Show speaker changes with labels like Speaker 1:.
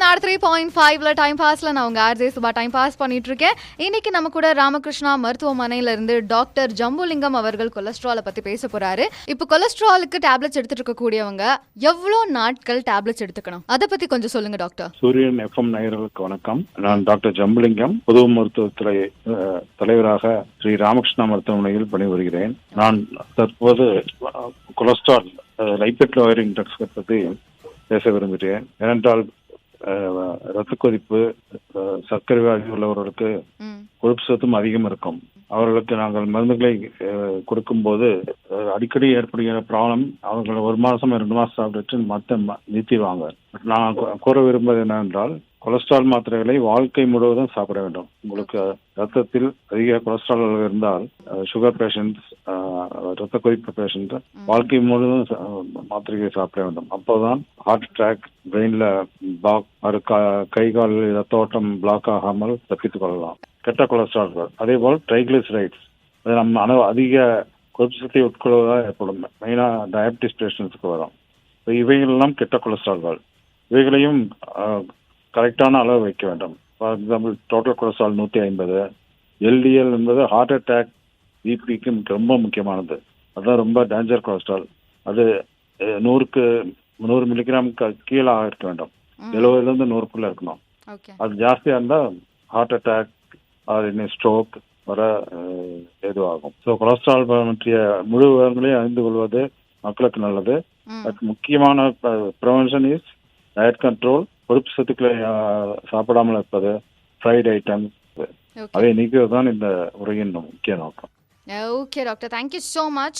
Speaker 1: FM nought three point ஃபைவ்ல time பாஸ்ல நான் உங்க ஆர்ஜே சுபா டைம் பாஸ் பண்ணிட்டு இருக்கேன் இன்னைக்கு நம்ம கூட ராமகிருஷ்ணா மருத்துவமனையில இருந்து டாக்டர் ஜம்புலிங்கம் அவர்கள் கொலஸ்ட்ராலை பத்தி பேச போறாரு. இப்போ கொலஸ்ட்ராலுக்கு டேப்லெட்ஸ் எடுத்துட்டு இருக்கக்கூடியவங்க எவ்வளோ நாட்கள் டேப்லெட்ஸ் எடுத்துக்கணும்? அதை பத்தி கொஞ்சம் சொல்லுங்க டாக்டர்
Speaker 2: சூரியன் எஃப்எம் நேயர்களுக்கு வணக்கம். நான் டாக்டர் ஜம்புலிங்கம் பொது மருத்துவத்துறை தலைவராக ஸ்ரீ ராமகிருஷ்ணா மருத்துவமனையில் பணிபுரிகிறேன். நான் தற்போது கொலஸ்ட்ரால் லைபெட் லோயரிங் ட்ரக்ஸ் பற்றி பேச விரும்புகிறேன். ஏனென்றால் அஹ், இரத்த கொதிப்பு சர்க்கரை வியாதி உள்ளவர்களுக்கு கொழுப்பு சத்தும் அதிகம் இருக்கும். அவர்களுக்கு நாங்கள் மருந்துகளை கொடுக்கும்போது அடிக்கடி ஏற்படுகிற ப்ராப்ளம் அவர்கள் ஒரு மாசம் ரெண்டு மாசம் சாப்பிட்டு மத்த ம- நிறுத்திடுவாங்க. நான் கூற விரும்புவது என்னவென்றால் கொலஸ்ட்ரால் மாத்திரைகளை வாழ்க்கை முழுவதும் சாப்பிட வேண்டும். உங்களுக்கு ரத்தத்தில் அதிக கொலஸ்ட்ரால் இருந்தால் சுகர் பேஷண்ட் ரத்த கொதிப்பு பேஷண்ட் வாழ்க்கை முழுவதும் மாத்திரைகளை சாப்பிட வேண்டும். அப்போதான் ஹார்ட் அட்டாக் பிரெயின்ல பிளாக் அது கா- கை கால் தோட்டம் பிளாக் ஆகாமல் தப்பித்துக் கொள்ளலாம். கெட்ட கொலஸ்ட்ரால் அதே போல் ட்ரைகிளிசரைட்ஸ் அது நம்ம அணு அதிக கொழுப்பு சக்தி உட்கொள்வதாக ஏற்படும். மெயினாக டயபிட்டிஸ் பேஷண்ட்ஸுக்கு வரும். So இவைகளெல்லாம் கெட்ட கொலஸ்ட்ரால்கள் இவைகளையும் கரெக்டான அளவு வைக்க வேண்டும். ஃபார் எக்ஸாம்பிள் டோட்டல் கொலஸ்ட்ரால் நூற்றி ஐம்பது. எல்டிஎல் என்பது ஹார்ட் அட்டாக் பிபிக்கு ரொம்ப முக்கியமானது. அதுதான் ரொம்ப டேஞ்சர் கொலஸ்ட்ரால் அது நூறுக்கு நூறு மில்லிகிராம் கீழே இருக்க வேண்டும். எழுபதுலேருந்து நூறுக்குள்ளே இருக்கணும். அது ஜாஸ்தியாக இருந்தால் ஹார்ட் அட்டாக் அது ஸ்ட்ரோக் வர ஏதுவாகும் ஸோ கொலஸ்ட்ரால் பற்றிய முழு விவரங்களையும் அறிந்து கொள்வது மக்களுக்கு நல்லது. அதுக்கு முக்கியமான ப்ரிவென்ஷன் இஸ் டயட் கண்ட்ரோல் கொழுப்பு சத்துக்களை சாப்பிடாமல் இருப்பது ஃப்ரைட் ஐட்டம்ஸ் அதை நீக்குவது தான் இந்த உரையின் முக்கிய நோக்கம்.
Speaker 1: Okay doctor. Thank you so much